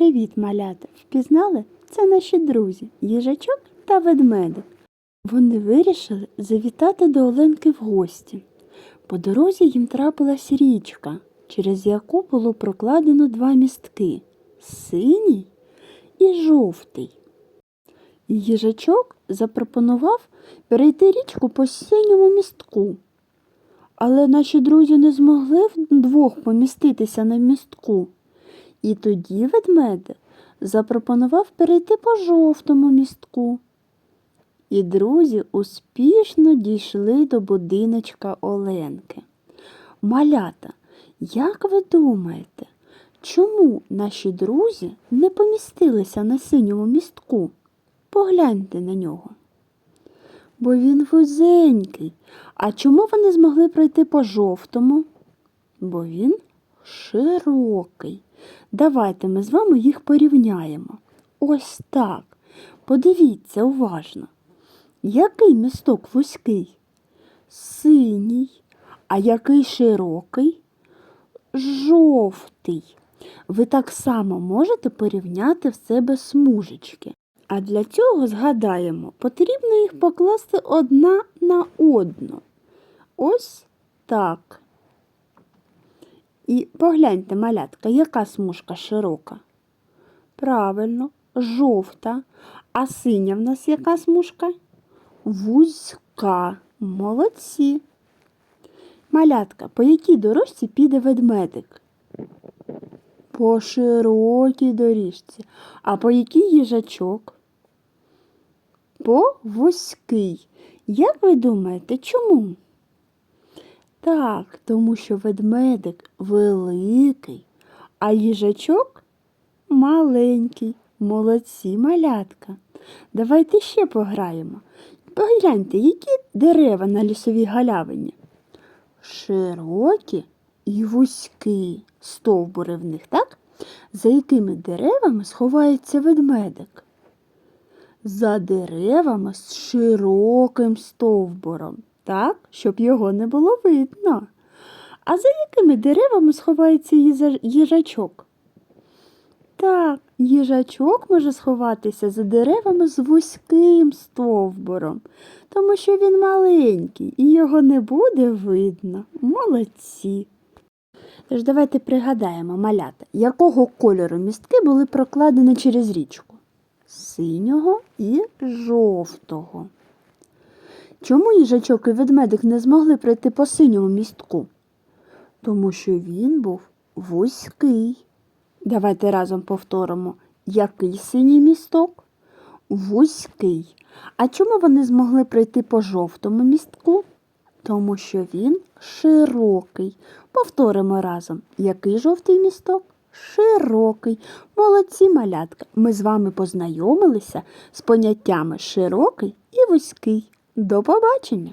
Привіт, малята! Впізнали? Це наші друзі, їжачок та ведмедик. Вони вирішили завітати до Оленки в гості. По дорозі їм трапилась річка, через яку було прокладено два містки синій і жовтий. Їжачок запропонував перейти річку по синьому містку. Але наші друзі не змогли вдвох поміститися на містку. І тоді ведмедик запропонував перейти по жовтому містку. І друзі успішно дійшли до будиночка Оленки. Малята, як ви думаєте, чому наші друзі не помістилися на синьому містку? Погляньте на нього. Бо він вузенький. А чому вони змогли пройти по жовтому? Бо він широкий. Давайте ми з вами їх порівняємо. Ось так. Подивіться уважно. Який місток вузький? Синій. А який широкий? Жовтий. Ви так само можете порівняти в себе смужечки. А для цього згадаємо, потрібно їх покласти одна на одну. Ось так. І погляньте, малятка, яка смужка широка? Правильно, жовта. А синя в нас яка смужка? Вузька. Молодці. Малятка, по якій дорожці піде ведмедик? По широкій доріжці. А по якій їжачок? По вузький. Як ви думаєте, чому? Так, тому що ведмедик великий, а їжачок маленький. Молодці малятка. Давайте ще пограємо. Погляньте, які дерева на лісовій галявині. Широкі і вузькі стовбури в них, так? За якими деревами сховається ведмедик? За деревами з широким стовбуром, так, щоб його не було видно. А за якими деревами сховається їжачок? Так, їжачок може сховатися за деревами з вузьким стовбуром, тому що він маленький і його не буде видно. Молодці. Тож давайте пригадаємо, малята, якого кольору містки були прокладені через річку? Синього і жовтого. Чому їжачок і ведмедик не змогли пройти по синьому містку? Тому що він був вузький. Давайте разом повторимо, який синій місток? Вузький. А чому вони змогли пройти по жовтому містку? Тому що він широкий. Повторимо разом, який жовтий місток? Широкий. Молодці малятка. Ми з вами познайомилися з поняттями широкий і вузький. До побачення!